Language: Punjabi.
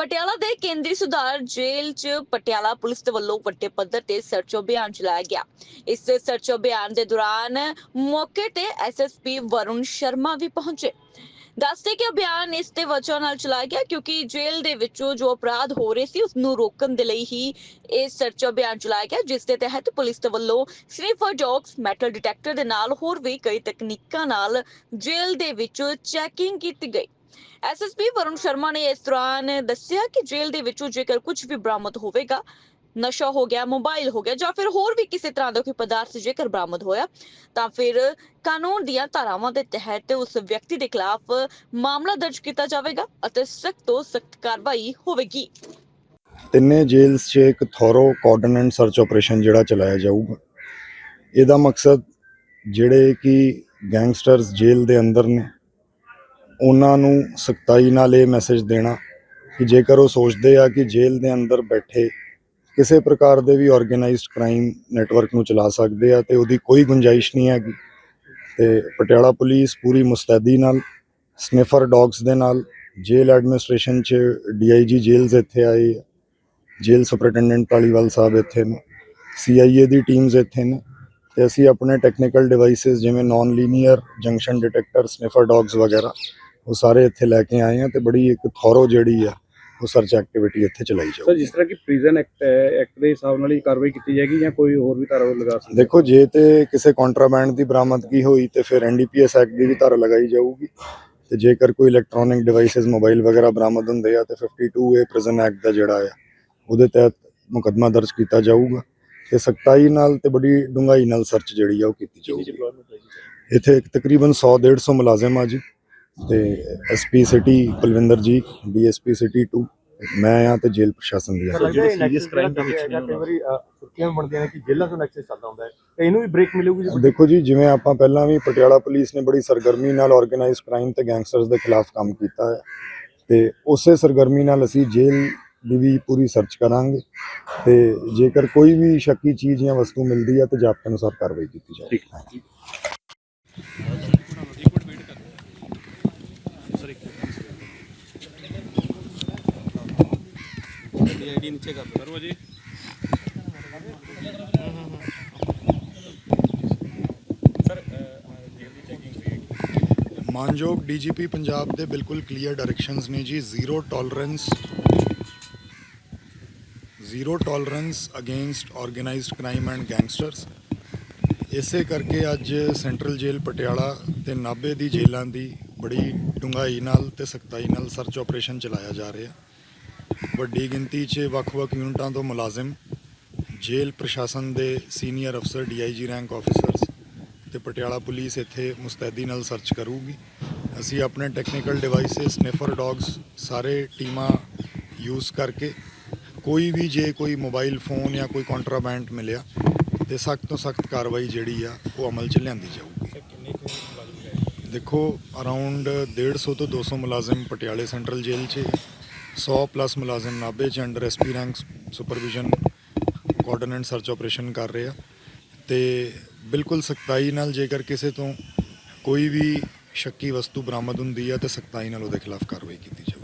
ਪਟਿਆਲਾ ਦੇ ਕੇਂਦਰੀ ਸੁਧਾਰ ਜੇਲ੍ਹ 'ਚ ਪਟਿਆਲਾ ਪੁਲਿਸ ਦੇ ਵੱਲੋਂ ਵੱਡੇ ਪੱਧਰ ਤੇ ਸਰਚ ਅਭਿਆਨ ਚਲਾਇਆ ਗਿਆ। ਇਸ ਸਰਚ ਅਭਿਆਨ ਦੇ ਦੌਰਾਨ ਮੌਕੇ ਤੇ ਐਸਐਸਪੀ ਵਰੁਣ ਸ਼ਰਮਾ ਵੀ ਪਹੁੰਚੇ। ਦੱਸਦੇ ਕਿ ਅਭਿਆਨ ਇਸ ਤੇ ਵਜ੍ਹਾ ਨਾਲ ਚਲਾਇਆ ਗਿਆ ਕਿਉਂਕਿ ਜੇਲ੍ਹ ਦੇ ਵਿੱਚੋਂ ਜੋ ਅਪਰਾਧ ਹੋ ਰਹੇ ਸੀ ਉਸ ਨੂੰ ਰੋਕਣ ਦੇ ਲਈ ਹੀ ਇਹ ਸਰਚ ਅਭਿਆਨ ਚਲਾਇਆ ਗਿਆ, ਜਿਸ ਦੇ ਤਹਿਤ ਪੁਲਿਸ ਦੇ ਵੱਲੋਂ ਸਨੀਫਰ ਡੌਗਸ, ਮੈਟਲ ਡਿਟੈਕਟਰ ਦੇ ਨਾਲ ਹੋਰ ਵੀ ਕਈ ਤਕਨੀਕਾਂ ਨਾਲ ਜੇਲ੍ਹ ਦੇ ਵਿੱਚ ਚੈਕਿੰਗ ਕੀਤੀ ਗਈ। ਐਸਐਸਪੀ ਵਰੁਣ ਸ਼ਰਮਾ ਨੇ ਇਸ ਦੌਰਾਨ ਦੱਸਿਆ ਕਿ ਜੇਲ੍ਹ ਦੇ ਵਿੱਚੋਂ ਜੇਕਰ ਕੁਝ ਵੀ ਬਰਾਮਦ ਹੋਵੇਗਾ, ਨਸ਼ਾ ਹੋ ਗਿਆ, ਮੋਬਾਈਲ ਹੋ ਗਿਆ ਜਾਂ ਫਿਰ ਹੋਰ ਵੀ ਕਿਸੇ ਤਰ੍ਹਾਂ ਦਾ ਕੋਈ ਪਦਾਰਥ ਜੇਕਰ ਬਰਾਮਦ ਹੋਇਆ, ਤਾਂ ਫਿਰ ਕਾਨੂੰਨ ਦੀਆਂ ਧਾਰਾਵਾਂ ਦੇ ਤਹਿਤ ਉਸ ਵਿਅਕਤੀ ਦੇ ਖਿਲਾਫ ਮਾਮਲਾ ਦਰਜ ਕੀਤਾ ਜਾਵੇਗਾ ਅਤੇ ਸਖਤ ਤੋਂ ਸਖਤ ਕਾਰਵਾਈ ਹੋਵੇਗੀ। ਤਿੰਨੇ ਜੇਲ੍ਸ 'ਚ ਇੱਕ ਥੋਰੋ ਕੋਆਰਡੀਨੇਟ ਸਰਚ ਆਪਰੇਸ਼ਨ ਜਿਹੜਾ ਚਲਾਇਆ ਜਾਊਗਾ। ਇਹਦਾ ਮਕਸਦ ਜਿਹੜੇ ਕਿ ਗੈਂਗਸਟਰਸ ਜੇਲ੍ਹ ਦੇ ਅੰਦਰ ਨੇ ਉਹਨਾਂ ਨੂੰ ਸਖਤਾਈ ਨਾਲ ਇਹ ਮੈਸੇਜ ਦੇਣਾ ਕਿ ਜੇਕਰ ਉਹ ਸੋਚਦੇ ਆ ਕਿ ਜੇਲ੍ਹ ਦੇ ਅੰਦਰ ਬੈਠੇ ਕਿਸੇ ਪ੍ਰਕਾਰ ਦੇ ਵੀ ਆਰਗੇਨਾਈਜ਼ਡ ਕ੍ਰਾਈਮ ਨੈਟਵਰਕ ਨੂੰ ਚਲਾ ਸਕਦੇ ਆ ਤੇ ਉਹਦੀ ਕੋਈ ਗੁੰਜਾਇਸ਼ ਨਹੀਂ ਹੈਗੀ, ਤੇ ਪਟਿਆਲਾ ਪੁਲਿਸ ਪੂਰੀ ਮੁਸਤੈਦੀ ਨਾਲ ਸਨਿਫਰ ਡੌਗਸ ਦੇ ਨਾਲ, ਜੇਲ੍ਹ ਐਡਮਿਨਿਸਟ੍ਰੇਸ਼ਨ ਚ ਡੀਆਈਜੀ ਜੇਲ੍ਸ ਇੱਥੇ ਆਏ ਆ, ਜੇਲ੍ਹ ਸੁਪਰਡੈਂਡੈਂਟ ਢਾਲੀਵਾਲ ਸਾਹਿਬ ਇੱਥੇ ਨੇ ਸੀਆਈਏ ਦੀ ਟੀਮਸ ਇੱਥੇ ਨੇ, ਤੇ ਅਸੀਂ ਆਪਣੇ ਟੈਕਨੀਕਲ ਡਿਵਾਈਸਸ ਜਿਵੇਂ non linear junction detector sniffer dogs ਵਗੈਰਾ ਉਹ ਸਾਰੇ ਇੱਥੇ ਲੈ ਕੇ ਆਏ ਆ ਤੇ ਬੜੀ ਇੱਕ ਥੋਰੋ ਜਿਹੜੀ ਆ ਉਹ ਸਰਚ ਐਕਟੀਵਿਟੀ ਇੱਥੇ ਚਲਾਈ ਸਰ ਜਾਊਗੀ ਜਿਸ ਤਰ੍ਹਾਂ ਕਿ ਪ੍ਰਿਜ਼ਨ ਐਕਟ ਹੈ ਐਕਟ ਦੇ ਹਿਸਾਬ ਨਾਲ ਹੀ ਕਾਰਵਾਈ ਕੀਤੀ ਜਾਏਗੀ ਜਾਂ ਕੋਈ ਹੋਰ ਵੀ ਧਾਰਾ ਲਗਾ ਸਕਦੇ? ਦੇਖੋ ਜੇ ਤੇ ਕਿਸੇ ਕੰਟਰਾਬੈਂਡ ਦੀ ਬਰਾਮਦਗੀ ਹੋਈ ਤੇ ਫਿਰ ਐਨਡੀਪੀਐਸ ਐਕਟ ਦੀ ਵੀ ਧਾਰਾ ਲਗਾਈ ਜਾਊਗੀ। ਤੇ ਜੇਕਰ ਕੋਈ ਇਲੈਕਟ੍ਰੋਨਿਕ ਡਿਵਾਈਸਸ ਮੋਬਾਈਲ ਵਗੈਰਾ ਬਰਾਮਦ ਹੁੰਦੇ ਆ ਤੇ 52 ਏ ਪ੍ਰਿਜ਼ਨ ਐਕਟ ਦਾ ਜਿਹੜਾ ਆ ਉਹਦੇ ਤਹਿਤ ਮੁਕੱਦਮਾ ਦਰਜ ਕੀਤਾ ਜਾਊਗਾ। ਤੇ ਸਖਤਾਈ ਨਾਲ ਤੇ ਬੜੀ ਡੂੰਘਾਈ ਨਾਲ ਸਰਚ ਜਿਹੜੀ ਆ ਉਹ ਕੀਤੀ ਜਾਊਗੀ। ਇੱਥੇ ਇੱਕ ਤਕਰੀਬਨ 100 150 ਮੁਲਾਜ਼ਮ ਆ ਜੀ। ਤੇ ਐਸਪੀ ਸਿਟੀ ਕੁਲਵਿੰਦਰ ਜੀ ਡੀਐਸਪੀ ਸਿਟੀ 2 ਮੈਂ ਆ ਤੇ ਜੇਲ੍ਹ ਪ੍ਰਸ਼ਾਸਨ ਦੀ ਆ। ਜਿਹੜੇ ਸੀਰੀਅਸ ਕ੍ਰਾਈਮ ਦੇ ਵਿੱਚ ਕਈ ਵਾਰੀ ਸੁਰਖੀਆਂ ਬਣਦੀਆਂ ਨੇ ਕਿ ਜੇਲ੍ਹਾਂ ਤੋਂ ਨੈਕਸਸ ਚੱਲਦਾ ਹੁੰਦਾ ਹੈ। ਤੇ ਇਹਨੂੰ ਵੀ ਬ੍ਰੇਕ ਮਿਲੂਗੀ ਜੀ? ਦੇਖੋ ਜੀ ਜਿਵੇਂ ਆਪਾਂ ਪਹਿਲਾਂ ਵੀ ਪਟਿਆਲਾ ਪੁਲਿਸ ਨੇ ਬੜੀ ਸਰਗਰਮੀ ਨਾਲ ਆਰਗੇਨਾਈਜ਼ਡ ਕ੍ਰਾਈਮ ਤੇ ਗੈਂਗਸਟਰਸ ਦੇ ਖਿਲਾਫ ਕੰਮ ਕੀਤਾ ਹੈ। ਤੇ ਉਸੇ ਸਰਗਰਮੀ ਨਾਲ ਅਸੀਂ ਜੇਲ੍ਹ ਦੀ ਵੀ ਪੂਰੀ ਸਰਚ ਕਰਾਂਗੇ। ਤੇ ਜੇਕਰ ਕੋਈ ਵੀ ਸ਼ੱਕੀ ਚੀਜ਼ ਜਾਂ ਵਸਤੂ ਮਿਲਦੀ ਹੈ ਤੇ ਜਾਬਤੇ ਅਨੁਸਾਰ ਕਾਰਵਾਈ ਕੀਤੀ ਜਾਏਗੀ ਆਈਡੀ ਨੀਚੇ ਕਰ ਕਰੋ ਜੀ ਸਰ ਮਾਨਯੋਗ ਡੀਜੀਪੀ ਪੰਜਾਬ ਦੇ ਬਿਲਕੁਲ ਕਲੀਅਰ ਡਾਇਰੈਕਸ਼ਨਸ ਨੇ ਜੀ zero tolerance zero tolerance against organised crime and gangsters ਇਸੇ ਕਰਕੇ ਅੱਜ ਸੈਂਟਰਲ ਜੇਲ੍ਹ ਪਟਿਆਲਾ ਤੇ ਨਾਭੇ ਦੀ ਜੇਲ੍ਹਾਂ ਦੀ ਬੜੀ ਡੂੰਘਾਈ ਨਾਲ ਤੇ ਸਖਤਾਈ ਨਾਲ ਸਰਚ ਆਪਰੇਸ਼ਨ ਚਲਾਇਆ ਜਾ ਰਿਹਾ। ਵੱਡੀ ਗਿਣਤੀ 'ਚ ਵੱਖ-ਵੱਖ ਯੂਨਿਟਾਂ ਤੋਂ ਮੁਲਾਜ਼ਮ, ਜੇਲ੍ਹ ਪ੍ਰਸ਼ਾਸਨ ਦੇ ਸੀਨੀਅਰ ਅਫਸਰ ਡੀਆਈਜੀ ਰੈਂਕ ਆਫੀਸਰਸ ਤੇ ਪਟਿਆਲਾ ਪੁਲਿਸ ਇੱਥੇ ਮੁਸਤੈਦੀ ਨਾਲ ਸਰਚ ਕਰੂਗੀ। ਅਸੀਂ ਆਪਣੇ ਟੈਕਨੀਕਲ ਡਿਵਾਈਸਸ ਸਨਿਫਰ ਡੌਗਸ ਸਾਰੇ ਟੀਮਾਂ ਯੂਜ਼ ਕਰਕੇ ਕੋਈ ਵੀ ਜੇ ਕੋਈ ਮੋਬਾਈਲ ਫੋਨ ਜਾਂ ਕੋਈ ਕੰਟਰਾਬੈਂਡ ਮਿਲਿਆ ਤੇ ਸਖਤ ਤੋਂ ਸਖਤ ਕਾਰਵਾਈ ਜਿਹੜੀ ਆ, ਉਹ ਅਮਲ 'ਚ ਲਿਆਂਦੀ ਜਾਊਗੀ। ਦੇਖੋ ਅਰਾਊਂਡ 150 ਤੋਂ 200 ਮੁਲਾਜ਼ਮ ਪਟਿਆਲੇ ਸੈਂਟਰਲ ਜੇਲ੍ਹ 'ਚ 100 ਪਲੱਸ ਮੁਲਾਜ਼ਮ ਨਾਭੇ 'ਚ under SP rank supervision coordinate search operation ਕਰ ਰਹੇ ਆ। ਤੇ ਬਿਲਕੁਲ ਸਖਤਾਈ ਨਾਲ ਜੇਕਰ ਕਿਸੇ ਤੋਂ ਕੋਈ ਵੀ ਸ਼ੱਕੀ ਵਸਤੂ ਬਰਾਮਦ ਹੁੰਦੀ ਆ, ਤੇ ਸਖਤਾਈ ਨਾਲ ਉਹਦੇ ਖਿਲਾਫ ਕਾਰਵਾਈ ਕੀਤੀ ਜਾਵੇ